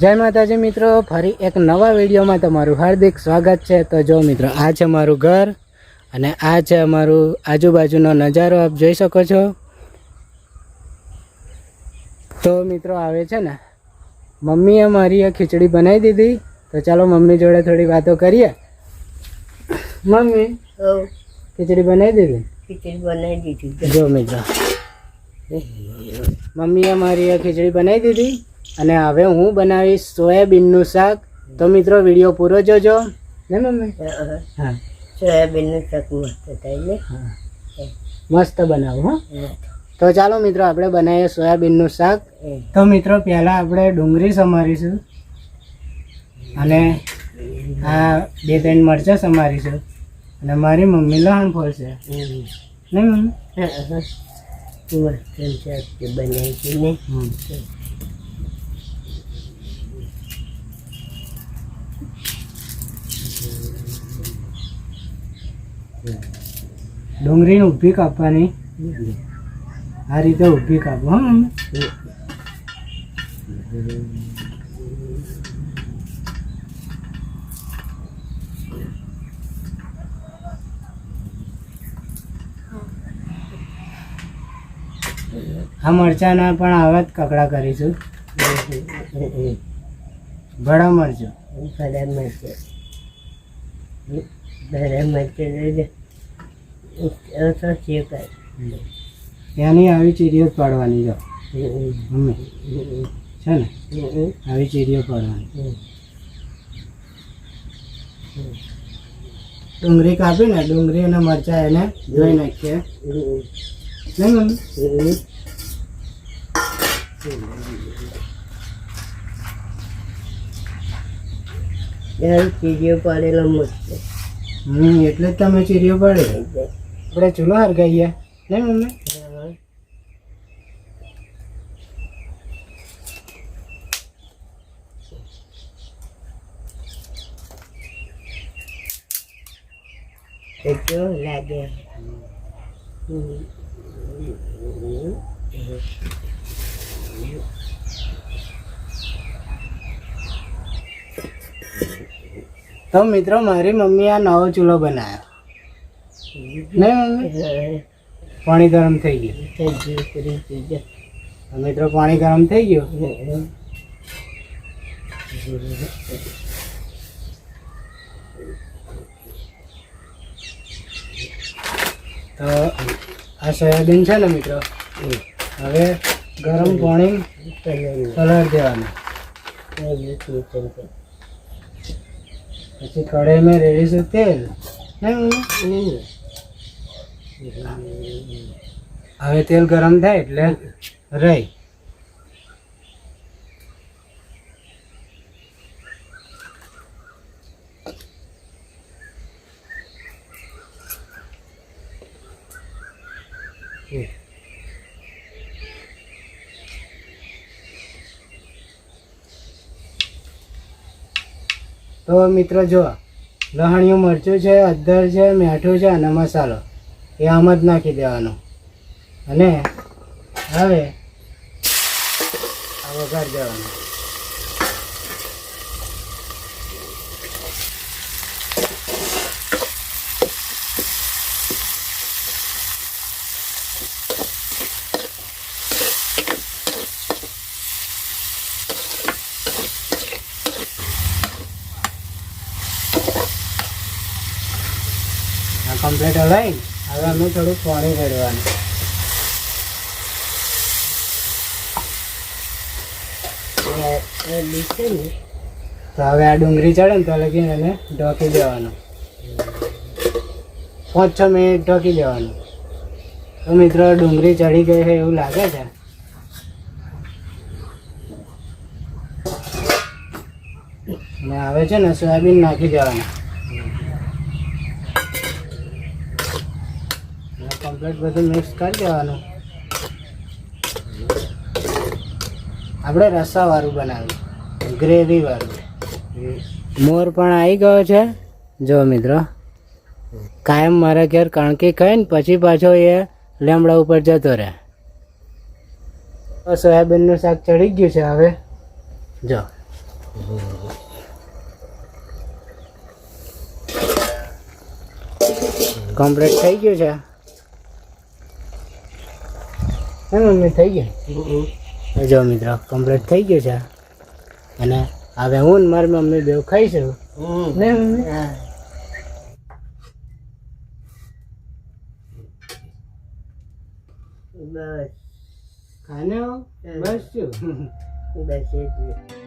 જય માતાજી મિત્રો ફરી એક નવા વિડીયોમાં તમારું હાર્દિક સ્વાગત છે. તો જો મિત્રો આ છે મારું ઘર અને આ છે અમારું આજુબાજુનો નજારો આપ જોઈ શકો છો. તો મિત્રો આવે છે ને મમ્મીએ મારી આ ખીચડી બનાવી દીધી. તો ચાલો મમ્મી જોડે થોડી વાતો કરીએ. મમ્મી ખીચડી બનાવી દીધી? ખીચડી બનાવી દીધી. જો મિત્રો મમ્મીએ મારી આ ખીચડી બનાવી દીધી અને હવે હું બનાવીશ સોયાબીનનું શાક. તો મિત્રો વીડિયો પૂરો જોજો. ને મમ્મી? હા. સોયાબીનનું શાક મસ્ત થાય ને? મસ્ત બનાવું હા. તો ચાલો મિત્રો આપણે બનાવીએ સોયાબીનનું શાક. તો મિત્રો પહેલાં આપણે ડુંગળી સમારીશું. અને આ બે ત્રણ મરચાં સમારીશું. અને મારી મમ્મી લહણ ફોલશે નહીં મમ્મી? મસ્ત શાક બનાવી છે ને. ડુંગળીને ઊભી કાપવાની. આ રીતે ઊભી કાપો હા આ મરચાંના પણ આવા જ કકડા કરીશું. ભડા મરચું. ભરા મરચે. ભરા મરચે ત્યાંની આવી ચીરીઓ જ પાડવાની જો. છે ને? આવી ચીરીઓ પાડવાની. ડુંગળી કાપી ને ડુંગળી અને મરચાં એને ધોઈ નાખીએ. ચીડીઓ પાડેલો મસ્ત હમ. એટલે જ તમે ચીરીઓ પાડી આપણે ચૂલો હરગાઈએ ને મમ્મી કેવો લાગે તો મિત્રો, મારી મમ્મી આ નવો ચૂલો બનાવ્યો નહીં મમ્મી? પાણી ગરમ થઈ ગયું. મિત્રો, પાણી ગરમ થઈ ગયું? તો આ સોયાબીન છે ને મિત્રો? હવે ગરમ પાણી કલર દેવાનું. પછી કઢાઈમાં રેડીશું તેલ. હવે તેલ ગરમ થાય એટલે રહી તો મિત્રો જો લહણિયું મરચું છે અદ્દર છે, મીઠું છે અને મસાલો, એ આમ જ નાખી દેવાનો. અને હવે આ વઘાર દેવાનો. કમ્પ્લીટ હલાવીને હવે અમે થોડું પાણી રેડવાનું તો હવે આ ડુંગળી ચડે ને તો લગીને એને ઢોકી દેવાનું. પાંચ છ મિનિટ ઢોકી દેવાનું. તો મિત્રો, ડુંગળી ચડી ગઈ છે એવું લાગે છે? અને હવે છે ને, સોયાબીન નાખી દેવાનું. કમ્પ્લીટ બધું મિક્સ કરી દેવાનું આપણે રસાવાળું બનાવ્યું ગ્રેવીવાળું મોર પણ આવી ગયો છે. જો મિત્રો કાયમ મારા ઘેર કણકી ખાઈને પછી પાછો એ લેમડા ઉપર જતો રહે. સોયાબીનનું શાક ચડી ગયું છે હવે. જો. કમ્પ્લીટ થઈ ગયું છે. હે મમ્મી થઈ ગયા જો મિત્રો કમ્પ્લીટ થઈ ગયું છે. અને હવે હું ને મારી મમ્મી બેવ ખાઈશું. ને મમ્મી? બસ. ખાને? બસ શું બસ એટલું